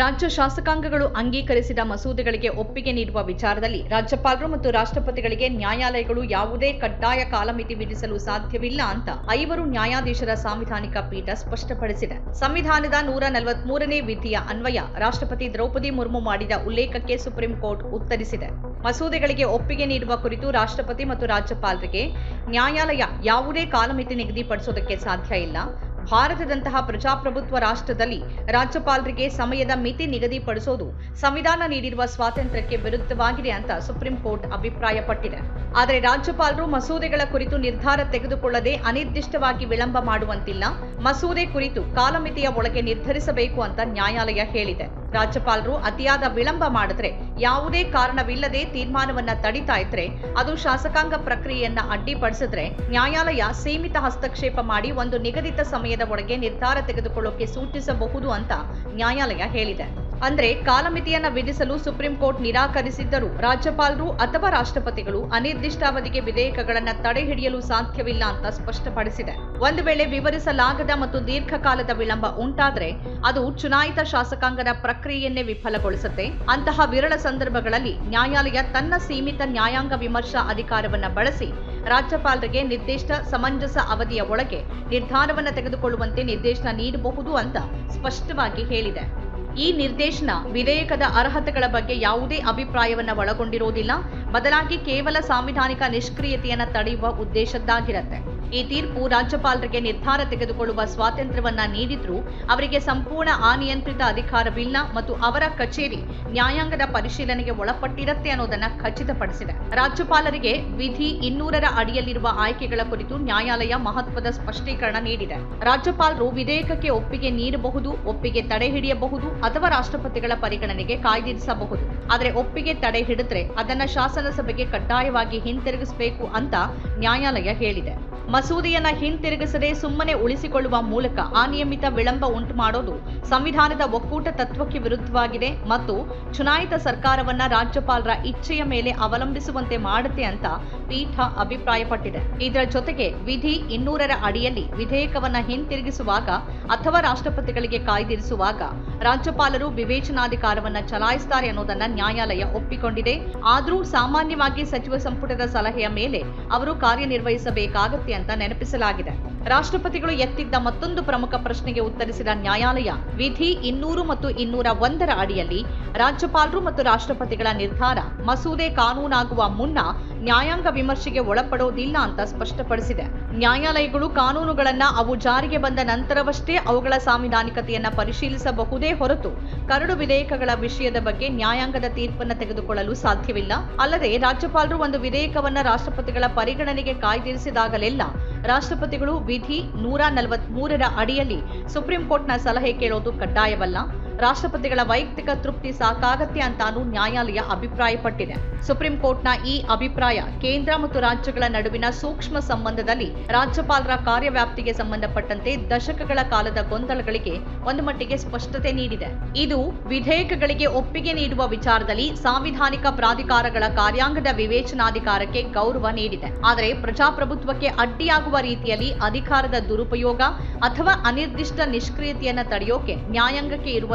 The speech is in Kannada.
ರಾಜ್ಯ ಶಾಸಕಾಂಗಗಳು ಅಂಗೀಕರಿಸಿದ ಮಸೂದೆಗಳಿಗೆ ಒಪ್ಪಿಗೆ ನೀಡುವ ವಿಚಾರದಲ್ಲಿ ರಾಜ್ಯಪಾಲರು ಮತ್ತು ರಾಷ್ಟ್ರಪತಿಗಳಿಗೆ ನ್ಯಾಯಾಲಯಗಳು ಯಾವುದೇ ಕಡ್ಡಾಯ ಕಾಲಮಿತಿ ವಿಧಿಸಲು ಸಾಧ್ಯವಿಲ್ಲ ಅಂತ ಐವರು ನ್ಯಾಯಾಧೀಶರ ಸಾಂವಿಧಾನಿಕ ಪೀಠ ಸ್ಪಷ್ಟಪಡಿಸಿದೆ. ಸಂವಿಧಾನದ ನೂರ ನಲವತ್ಮೂರನೇ ವಿಧಿಯ ಅನ್ವಯ ರಾಷ್ಟ್ರಪತಿ ದ್ರೌಪದಿ ಮುರ್ಮು ಮಾಡಿದ ಉಲ್ಲೇಖಕ್ಕೆ ಸುಪ್ರೀಂ ಕೋರ್ಟ್ ಉತ್ತರಿಸಿದೆ. ಮಸೂದೆಗಳಿಗೆ ಒಪ್ಪಿಗೆ ನೀಡುವ ಕುರಿತು ರಾಷ್ಟ್ರಪತಿ ಮತ್ತು ರಾಜ್ಯಪಾಲರಿಗೆ ನ್ಯಾಯಾಲಯ ಯಾವುದೇ ಕಾಲಮಿತಿ ನಿಗದಿಪಡಿಸೋದಕ್ಕೆ ಸಾಧ್ಯ ಇಲ್ಲ. ಭಾರತದಂತಹ ಪ್ರಜಾಪ್ರಭುತ್ವ ರಾಷ್ಟ್ರದಲ್ಲಿ ರಾಜ್ಯಪಾಲರಿಗೆ ಸಮಯದ ಮಿತಿ ನಿಗದಿಪಡಿಸೋದು, ಸಂವಿಧಾನ ನೀಡಿರುವ ಸ್ವಾತಂತ್ರ್ಯಕ್ಕೆ ವಿರುದ್ಧವಾಗಿದೆ ಅಂತ ಸುಪ್ರೀಂ ಕೋರ್ಟ್ ಅಭಿಪ್ರಾಯಪಟ್ಟಿದೆ. ಆದರೆ ರಾಜ್ಯಪಾಲರು ಮಸೂದೆಗಳ ಕುರಿತು ನಿರ್ಧಾರ ತೆಗೆದುಕೊಳ್ಳದೆ ಅನಿರ್ದಿಷ್ಟವಾಗಿ ವಿಳಂಬ ಮಾಡುವಂತಿಲ್ಲ. ಮಸೂದೆ ಕುರಿತು ಕಾಲಮಿತಿಯ ಒಳಗೆ ನಿರ್ಧರಿಸಬೇಕು ಅಂತ ನ್ಯಾಯಾಲಯ ಹೇಳಿದೆ. ರಾಜ್ಯಪಾಲರು ಅತಿಯಾದ ವಿಳಂಬ ಮಾಡಿದ್ರೆ ಯಾವುದೇ ಕಾರಣವಿಲ್ಲದೆ ತೀರ್ಮಾನವನ್ನ ತಡಿತಾ ಇದ್ರೆ, ಅದು ಶಾಸಕಾಂಗ ಪ್ರಕ್ರಿಯೆಯನ್ನ ಅಡ್ಡಿಪಡಿಸಿದ್ರೆ ನ್ಯಾಯಾಲಯ ಸೀಮಿತ ಹಸ್ತಕ್ಷೇಪ ಮಾಡಿ ಒಂದು ನಿಗದಿತ ಸಮಯದ ಒಳಗೆ ನಿರ್ಧಾರ ತೆಗೆದುಕೊಳ್ಳೋಕೆ ಸೂಚಿಸಬಹುದು ಅಂತ ನ್ಯಾಯಾಲಯ ಹೇಳಿದೆ. ಅಂದ್ರೆ ಕಾಲಮಿತಿಯನ್ನ ವಿಧಿಸಲು ಸುಪ್ರೀಂ ಕೋರ್ಟ್ ನಿರಾಕರಿಸಿದ್ದರೂ. ರಾಜ್ಯಪಾಲರು ಅಥವಾ ರಾಷ್ಟ್ರಪತಿಗಳು ಅನಿರ್ದಿಷ್ಟಾವಧಿಗೆ ವಿಧೇಯಕಗಳನ್ನ ತಡೆ ಹಿಡಿಯಲು ಸಾಧ್ಯವಿಲ್ಲ ಅಂತ ಸ್ಪಷ್ಟಪಡಿಸಿದೆ. ಒಂದು ವೇಳೆ ವಿವರಿಸಲಾಗದ ಮತ್ತು ದೀರ್ಘಕಾಲದ ವಿಳಂಬ ಉಂಟಾದರೆ ಅದು ಚುನಾಯಿತ ಶಾಸಕಾಂಗದ ಪ್ರಕ್ರಿಯೆಯನ್ನೇ ವಿಫಲಗೊಳಿಸುತ್ತೆ. ಅಂತಹ ವಿರಳ ಸಂದರ್ಭಗಳಲ್ಲಿ ನ್ಯಾಯಾಲಯ ತನ್ನ ಸೀಮಿತ ನ್ಯಾಯಾಂಗ ವಿಮರ್ಶಾ ಅಧಿಕಾರವನ್ನ ಬಳಸಿ ರಾಜ್ಯಪಾಲರಿಗೆ ನಿರ್ದಿಷ್ಟ ಸಮಂಜಸ ಅವಧಿಯ ಒಳಗೆ ನಿರ್ಧಾರವನ್ನ ತೆಗೆದುಕೊಳ್ಳುವಂತೆ ನಿರ್ದೇಶನ ನೀಡಬಹುದು ಅಂತ ಸ್ಪಷ್ಟವಾಗಿ ಹೇಳಿದೆ. ಈ ನಿರ್ದೇಶನ ವಿಧೇಯಕದ ಅರ್ಹತೆಗಳ ಬಗ್ಗೆ ಯಾವುದೇ ಅಭಿಪ್ರಾಯವನ್ನು ಒಳಗೊಂಡಿರುವುದಿಲ್ಲ ಬದಲಾಗಿ ಕೇವಲ ಸಾಂವಿಧಾನಿಕ ನಿಷ್ಕ್ರಿಯತೆಯನ್ನು ತಡೆಯುವ ಉದ್ದೇಶದ್ದಾಗಿರತ್ತೆ. ಈ ತೀರ್ಪು ರಾಜ್ಯಪಾಲರಿಗೆ ನಿರ್ಧಾರ ತೆಗೆದುಕೊಳ್ಳುವ ಸ್ವಾತಂತ್ರ್ಯವನ್ನ ನೀಡಿದ್ರೂ ಅವರಿಗೆ ಸಂಪೂರ್ಣ ಅನಿಯಂತ್ರಿತ ಅಧಿಕಾರವಿಲ್ಲ ಮತ್ತು ಅವರ ಕಚೇರಿ ನ್ಯಾಯಾಂಗದ ಪರಿಶೀಲನೆಗೆ ಒಳಪಟ್ಟಿರತ್ತೆ ಅನ್ನೋದನ್ನ ಖಚಿತಪಡಿಸಿದೆ. ರಾಜ್ಯಪಾಲರಿಗೆ ವಿಧಿ ಇನ್ನೂರರ ಅಡಿಯಲ್ಲಿರುವ ಆಯ್ಕೆಗಳ ಕುರಿತು ನ್ಯಾಯಾಲಯ ಮಹತ್ವದ ಸ್ಪಷ್ಟೀಕರಣ ನೀಡಿದೆ. ರಾಜ್ಯಪಾಲರು ವಿಧೇಯಕಕ್ಕೆ ಒಪ್ಪಿಗೆ ನೀಡಬಹುದು, ಒಪ್ಪಿಗೆ ತಡೆ ಹಿಡಿಯಬಹುದು ಅಥವಾ ರಾಷ್ಟ್ರಪತಿಗಳ ಪರಿಗಣನೆಗೆ ಕಾಯ್ದಿರಿಸಬಹುದು. ಆದರೆ ಒಪ್ಪಿಗೆ ತಡೆ ಹಿಡಿದ್ರೆ ಅದನ್ನ ಶಾಸನಸಭೆಗೆ ಕಡ್ಡಾಯವಾಗಿ ಹಿಂತಿರುಗಿಸಬೇಕು ಅಂತ ನ್ಯಾಯಾಲಯ ಹೇಳಿದೆ. ಮಸೂದೆಯನ್ನ ಹಿಂತಿರುಗಿಸದೆ ಸುಮ್ಮನೆ ಉಳಿಸಿಕೊಳ್ಳುವ ಮೂಲಕ ಅನಿಯಮಿತ ವಿಳಂಬ ಉಂಟು ಮಾಡೋದು ಸಂವಿಧಾನದ ಒಕ್ಕೂಟ ತತ್ವಕ್ಕೆ ವಿರುದ್ಧವಾಗಿದೆ ಮತ್ತು ಚುನಾಯಿತ ಸರ್ಕಾರವನ್ನ ರಾಜ್ಯಪಾಲರ ಇಚ್ಛೆಯ ಮೇಲೆ ಅವಲಂಬಿಸುವಂತೆ ಮಾಡುತ್ತೆ ಅಂತ ಪೀಠ ಅಭಿಪ್ರಾಯಪಟ್ಟಿದೆ. ಇದರ ಜೊತೆಗೆ ವಿಧಿ ಇನ್ನೂರರ ಅಡಿಯಲ್ಲಿ ವಿಧೇಯಕವನ್ನ ಹಿಂತಿರುಗಿಸುವಾಗ ಅಥವಾ ರಾಷ್ಟ್ರಪತಿಗಳಿಗೆ ಕಾಯ್ದಿರಿಸುವಾಗ ರಾಜ್ಯಪಾಲರು ವಿವೇಚನಾಧಿಕಾರವನ್ನ ಚಲಾಯಿಸುತ್ತಾರೆ ಅನ್ನೋದನ್ನ ನ್ಯಾಯಾಲಯ ಒಪ್ಪಿಕೊಂಡಿದೆ. ಆದರೂ ಸಾಮಾನ್ಯವಾಗಿ ಸಚಿವ ಸಂಪುಟದ ಸಲಹೆಯ ಮೇಲೆ ಅವರು ಕಾರ್ಯನಿರ್ವಹಿಸಬೇಕಾಗತ್ತೆ ಅಂತ ನೆನಪಿಸಲಾಗಿದೆ. ರಾಷ್ಟ್ರಪತಿಗಳು ಎತ್ತಿದ್ದ ಮತ್ತೊಂದು ಪ್ರಮುಖ ಪ್ರಶ್ನೆಗೆ ಉತ್ತರಿಸಿದ ನ್ಯಾಯಾಲಯ, ವಿಧಿ ಇನ್ನೂರು ಮತ್ತು ಇನ್ನೂರ ಒಂದರ ಅಡಿಯಲ್ಲಿ ರಾಜ್ಯಪಾಲರು ಮತ್ತು ರಾಷ್ಟ್ರಪತಿಗಳ ನಿರ್ಧಾರ ಮಸೂದೆ ಕಾನೂನಾಗುವ ಮುನ್ನ ನ್ಯಾಯಾಂಗ ವಿಮರ್ಶೆಗೆ ಒಳಪಡೋದಿಲ್ಲ ಅಂತ ಸ್ಪಷ್ಟಪಡಿಸಿದೆ. ನ್ಯಾಯಾಲಯಗಳು ಕಾನೂನುಗಳನ್ನ ಅವು ಜಾರಿಗೆ ಬಂದ ನಂತರವಷ್ಟೇ ಅವುಗಳ ಸಾಂವಿಧಾನಿಕತೆಯನ್ನ ಪರಿಶೀಲಿಸಬಹುದೇ ಹೊರತು ಕರಡು ವಿಧೇಯಕಗಳ ವಿಷಯದ ಬಗ್ಗೆ ನ್ಯಾಯಾಂಗದ ತೀರ್ಪನ್ನ ತೆಗೆದುಕೊಳ್ಳಲು ಸಾಧ್ಯವಿಲ್ಲ. ಅಲ್ಲದೆ ರಾಜ್ಯಪಾಲರು ಒಂದು ವಿಧೇಯಕವನ್ನ ರಾಷ್ಟ್ರಪತಿಗಳ ಪರಿಗಣನೆಗೆ ಕಾಯ್ದಿರಿಸಿದಾಗಲೆಲ್ಲ ರಾಷ್ಟ್ರಪತಿಗಳು ವಿಧಿ ನೂರ ನಲವತ್ಮೂರರ ಅಡಿಯಲ್ಲಿ ಸುಪ್ರೀಂ ಕೋರ್ಟ್ನ ಸಲಹೆ ಕೇಳೋದು ಕಡ್ಡಾಯವಲ್ಲ. ರಾಷ್ಟ್ರಪತಿಗಳ ವೈಯಕ್ತಿಕ ತೃಪ್ತಿ ಸಾಕಾಗತ್ತೆ ಅಂತಾನೂ ನ್ಯಾಯಾಲಯ ಅಭಿಪ್ರಾಯಪಟ್ಟಿದೆ. ಸುಪ್ರೀಂ ಕೋರ್ಟ್ನ ಈ ಅಭಿಪ್ರಾಯ ಕೇಂದ್ರ ಮತ್ತು ರಾಜ್ಯಗಳ ನಡುವಿನ ಸೂಕ್ಷ್ಮ ಸಂಬಂಧದಲ್ಲಿ ರಾಜ್ಯಪಾಲರ ಕಾರ್ಯವ್ಯಾಪ್ತಿಗೆ ಸಂಬಂಧಪಟ್ಟಂತೆ ದಶಕಗಳ ಕಾಲದ ಗೊಂದಲಗಳಿಗೆ ಒಂದು ಮಟ್ಟಿಗೆ ಸ್ಪಷ್ಟತೆ ನೀಡಿದೆ. ಇದು ವಿಧೇಯಕಗಳಿಗೆ ಒಪ್ಪಿಗೆ ನೀಡುವ ವಿಚಾರದಲ್ಲಿ ಸಾಂವಿಧಾನಿಕ ಪ್ರಾಧಿಕಾರಗಳ ಕಾರ್ಯಾಂಗದ ವಿವೇಚನಾಧಿಕಾರಕ್ಕೆ ಗೌರವ ನೀಡಿದೆ. ಆದರೆ ಪ್ರಜಾಪ್ರಭುತ್ವಕ್ಕೆ ಅಡ್ಡಿಯಾಗುವ ರೀತಿಯಲ್ಲಿ ಅಧಿಕಾರದ ದುರುಪಯೋಗ ಅಥವಾ ಅನಿರ್ದಿಷ್ಟ ನಿಷ್ಕ್ರಿಯತೆಯನ್ನು ತಡೆಯೋಕೆ ನ್ಯಾಯಾಂಗಕ್ಕೆ ಇರುವ